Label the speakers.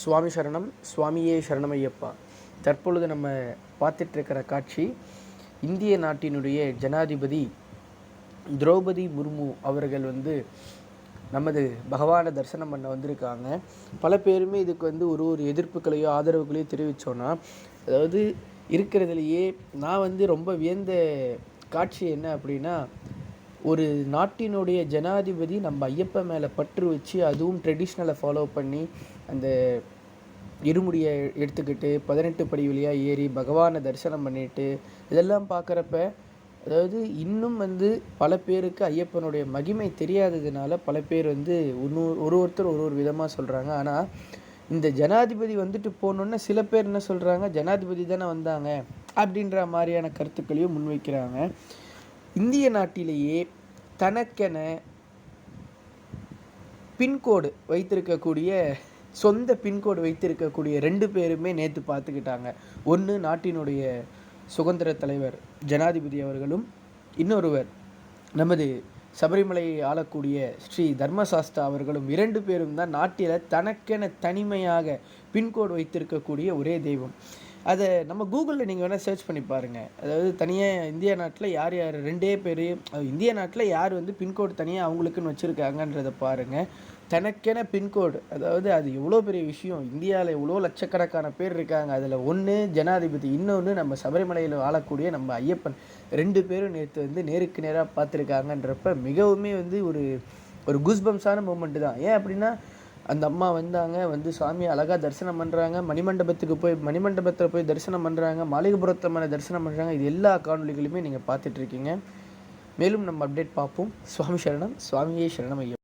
Speaker 1: சுவாமி சரணம் சுவாமியே சரணமையப்பா. தற்பொழுது நம்ம பார்த்துட்ருக்கிற காட்சி இந்திய நாட்டினுடைய ஜனாதிபதி திரௌபதி முர்மு அவர்கள் வந்து நமது பகவானை தரிசனம் பண்ண வந்திருக்காங்க. பல பேருமே இதுக்கு வந்து ஒரு ஒரு எதிர்ப்புகளையோ ஆதரவுகளையோ தெரிவித்தோன்னா அதாவது இருக்கிறதுலையே நான் வந்து ரொம்ப வியந்த காட்சி என்ன அப்படின்னா ஒரு நாட்டினுடைய ஜனாதிபதி நம்ம ஐயப்பன் மேலே பற்று வச்சு அதுவும் ட்ரெடிஷ்னலை ஃபாலோ பண்ணி அந்த இருமுடியை எடுத்துக்கிட்டு பதினெட்டு படி வழியாக ஏறி பகவானை தரிசனம் பண்ணிட்டு இதெல்லாம் பார்க்குறப்ப அதாவது இன்னும் வந்து பல பேருக்கு ஐயப்பனுடைய மகிமை தெரியாததுனால பல பேர் வந்து ஒன்று ஒரு ஒருத்தர் ஒரு ஒரு விதமாக சொல்கிறாங்க ஆனால் இந்த ஜனாதிபதி வந்துட்டு போகணுன்னு சில பேர் என்ன சொல்கிறாங்க ஜனாதிபதி தானே வந்தாங்க அப்படின்ற மாதிரியான கருத்துக்களையும் முன்வைக்கிறாங்க. இந்திய நாட்டிலேயே தனக்கென பின்கோடு வைத்திருக்கக்கூடிய சொந்த பின்கோடு வைத்திருக்கக்கூடிய ரெண்டு பேருமே நேற்று பார்த்துக்கிட்டாங்க. ஒன்று நாட்டினுடைய சுதந்திர தலைவர் ஜனாதிபதி அவர்களும் இன்னொருவர் நமது சபரிமலையை ஆளக்கூடிய ஸ்ரீ தர்மசாஸ்தா அவர்களும் இரண்டு பேரும் தான் நாட்டில் தனக்கென தனிமையாக பின்கோடு வைத்திருக்கக்கூடிய ஒரே தெய்வம். அதை நம்ம கூகுளில் நீங்கள் வேணால் சர்ச் பண்ணி பாருங்கள் அதாவது தனியாக இந்திய நாட்டில் யார் யார் ரெண்டே பேர் இந்திய நாட்டில் யார் வந்து பின்கோடு தனியாக அவங்களுக்குன்னு வச்சுருக்காங்கன்றதை பாருங்கள் தனக்கென பின்கோடு அதாவது அது எவ்வளோ பெரிய விஷயம் இந்தியாவில் எவ்வளோ லட்சக்கணக்கான பேர் இருக்காங்க. அதில் ஒன்று ஜனாதிபதி இன்னொன்று நம்ம சபரிமலையில் வாழக்கூடிய நம்ம ஐயப்பன். ரெண்டு பேரும் நேற்று வந்து நேருக்கு நேராக பார்த்துருக்காங்கன்றப்ப மிகவுமே வந்து ஒரு ஒரு குஸ்பம்ஸான மூமெண்ட்டு தான். ஏன் அப்படின்னா அந்த அம்மா வந்தாங்க வந்து சாமியை அழகாக தரிசனம் பண்ணுறாங்க மணிமண்டபத்துக்கு போய் மணிமண்டபத்தில் போய் தரிசனம் பண்ணுறாங்க மாளிகைபுரத்தம்மனை தரிசனம் பண்ணுறாங்க இது எல்லா காணொலிகளுமே நீங்கள் பார்த்துட்ருக்கீங்க மேலும் நம்ம அப்டேட் பார்ப்போம். சுவாமி சரணம். சுவாமியே சரணம் ஐயா.